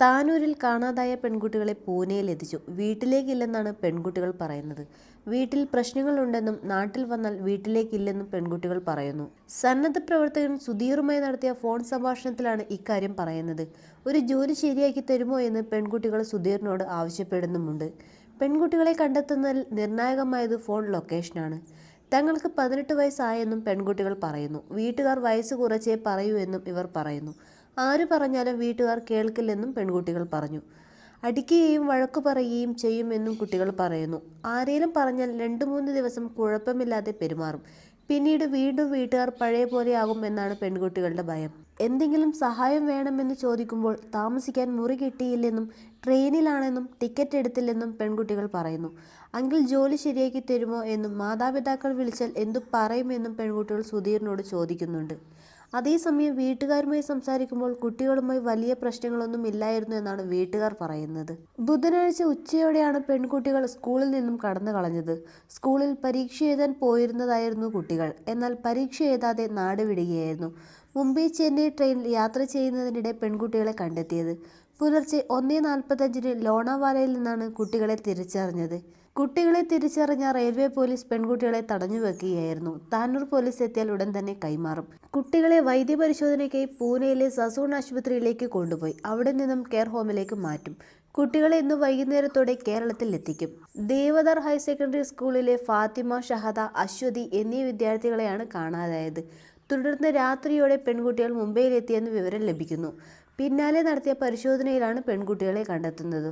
താനൂരിൽ കാണാതായ പെൺകുട്ടികളെ പൂനെയിൽ എത്തിച്ചു. വീട്ടിലേക്കില്ലെന്നാണ് പെൺകുട്ടികൾ പറയുന്നത്. വീട്ടിൽ പ്രശ്നങ്ങളുണ്ടെന്നും നാട്ടിൽ വന്നാൽ വീട്ടിലേക്കില്ലെന്നും പെൺകുട്ടികൾ പറയുന്നു. സന്നദ്ധ പ്രവർത്തകൻ സുധീറുമായി നടത്തിയ ഫോൺ സംഭാഷണത്തിലാണ് ഇക്കാര്യം പറയുന്നത്. ഒരു ജോലി ശരിയാക്കി തരുമോ എന്ന് പെൺകുട്ടികൾ സുധീറിനോട് ആവശ്യപ്പെടുന്നുമുണ്ട്. പെൺകുട്ടികളെ കണ്ടെത്തുന്നതിൽ നിർണായകമായത് ഫോൺ ലൊക്കേഷനാണ്. തങ്ങൾക്ക് പതിനെട്ട് വയസ്സായെന്നും പെൺകുട്ടികൾ പറയുന്നു. വീട്ടുകാർ വയസ്സ് കുറച്ചേ പറയൂ എന്നും ഇവർ പറയുന്നു. ആര് പറഞ്ഞാലും വീട്ടുകാർ കേൾക്കില്ലെന്നും പെൺകുട്ടികൾ പറഞ്ഞു. അടിക്കുകയും വഴക്കു പറയുകയും ചെയ്യുമെന്നും കുട്ടികൾ പറയുന്നു. ആരേലും പറഞ്ഞാൽ രണ്ട് മൂന്ന് ദിവസം കുഴപ്പമില്ലാതെ പെരുമാറും. പിന്നീട് വീണ്ടും വീട്ടുകാർ പഴയ പോലെയാകും എന്നാണ് പെൺകുട്ടികളുടെ ഭയം. എന്തെങ്കിലും സഹായം വേണമെന്ന് ചോദിക്കുമ്പോൾ താമസിക്കാൻ മുറി കിട്ടിയില്ലെന്നും ട്രെയിനിലാണെന്നും ടിക്കറ്റ് എടുത്തില്ലെന്നും പെൺകുട്ടികൾ പറയുന്നു. അങ്കിൾ ജോലി ശരിയാക്കി തരുമോ എന്നും മാതാപിതാക്കൾ വിളിച്ചാൽ എന്തു പറയുമെന്നും പെൺകുട്ടികൾ സുധീറിനോട് ചോദിക്കുന്നുണ്ട്. അതേസമയം വീട്ടുകാരുമായി സംസാരിക്കുമ്പോൾ കുട്ടികളുമായി വലിയ പ്രശ്നങ്ങളൊന്നും ഇല്ലായിരുന്നു എന്നാണ് വീട്ടുകാർ പറയുന്നത്. ബുധനാഴ്ച ഉച്ചയോടെയാണ് പെൺകുട്ടികൾ സ്കൂളിൽ നിന്നും കടന്നു കളഞ്ഞത്. സ്കൂളിൽ പരീക്ഷ എഴുതാൻ പോയിരുന്നതായിരുന്നു കുട്ടികൾ. എന്നാൽ പരീക്ഷ എഴുതാതെ നാട് വിടുകയായിരുന്നു. മുംബൈ ചെന്നൈ ട്രെയിനിൽ യാത്ര ചെയ്യുന്നതിനിടെ പെൺകുട്ടികളെ കണ്ടെത്തിയത്. പുലർച്ചെ ഒന്നേ നാൽപ്പത്തഞ്ചിന് ലോണാവാലയിൽ നിന്നാണ് കുട്ടികളെ തിരിച്ചറിഞ്ഞത്. കുട്ടികളെ തിരിച്ചറിഞ്ഞ റെയിൽവേ പോലീസ് പെൺകുട്ടികളെ തടഞ്ഞു വെക്കുകയായിരുന്നു. താനൂർ പോലീസ് എത്തിയാൽ ഉടൻ തന്നെ കൈമാറും. കുട്ടികളെ വൈദ്യപരിശോധനയ്ക്കായി പൂനെയിലെ സസൂൺ ആശുപത്രിയിലേക്ക് കൊണ്ടുപോയി. അവിടെ നിന്നും കെയർ ഹോമിലേക്ക് മാറ്റും. കുട്ടികളെ ഇന്ന് വൈകുന്നേരത്തോടെ കേരളത്തിൽ എത്തിക്കും. ദേവദാർ ഹയർ സെക്കൻഡറി സ്കൂളിലെ ഫാത്തിമ ഷഹദ അശ്വതി എന്നീ വിദ്യാർത്ഥികളെയാണ് കാണാതായത്. തുടർന്ന് രാത്രിയോടെ പെൺകുട്ടികൾ മുംബൈയിലെത്തിയെന്ന് വിവരം ലഭിക്കുന്നു. പിന്നാലെ നടത്തിയ പരിശോധനയിലാണ് പെൺകുട്ടികളെ കണ്ടെത്തുന്നത്.